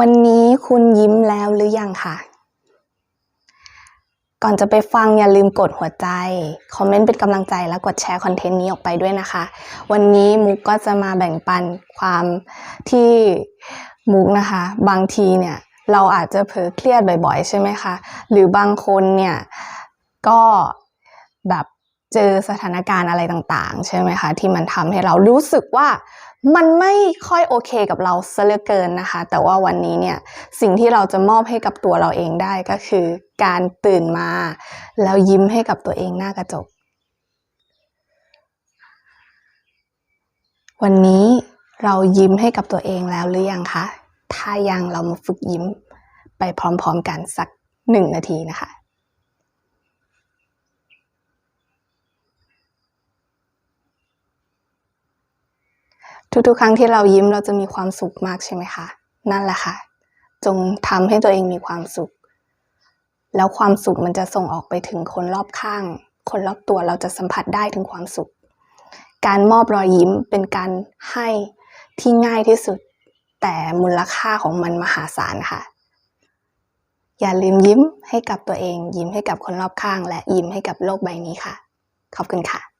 วันนี้คุณยิ้มแล้วหรือยังคะก่อนจะไปฟังอย่าลืมกดหัวใจ คอมเมนต์เป็นกำลังใจและกดแชร์คอนเทนต์นี้ออกไปด้วยนะคะ วันนี้มุกก็จะมาแบ่งปันความที่มุกนะคะ บางทีเนี่ยเราอาจจะเผลอเครียดบ่อยๆ ใช่ไหมคะ หรือบางคนเนี่ยก็แบบ เจอสถานการณ์อะไรต่างๆ ใช่ไหมคะ ที่มันทำให้เรารู้สึกว่ามันไม่ค่อยโอเคกับเราซะเหลือเกินนะคะ แต่ว่าวันนี้เนี่ยสิ่งที่เราจะมอบให้กับตัวเราเองได้ก็คือ การตื่นมาแล้วยิ้มให้กับตัวเองหน้ากระจก วันนี้เรายิ้มให้กับตัวเองแล้วหรือยังคะ ถ้ายังเรามาฝึกยิ้มไปพร้อมๆกันสักหนึ่งนาทีนะคะ ทุกๆ ครั้งที่เรายิ้มเราจะมีความสุขมากใช่ไหมคะ นั่นแหละค่ะ จงทำให้ตัวเองมีความสุข แล้วความสุขมันจะส่งออกไปถึงคนรอบข้าง คนรอบตัวเราจะสัมผัสได้ถึงความสุข การมอบรอยยิ้มเป็นการให้ที่ง่ายที่สุด แต่มูลค่าของมันมหาศาลค่ะ อย่าลืมยิ้มให้กับตัวเอง ยิ้มให้กับคนรอบข้าง และยิ้มให้กับโลกใบนี้ค่ะ ขอบคุณค่ะ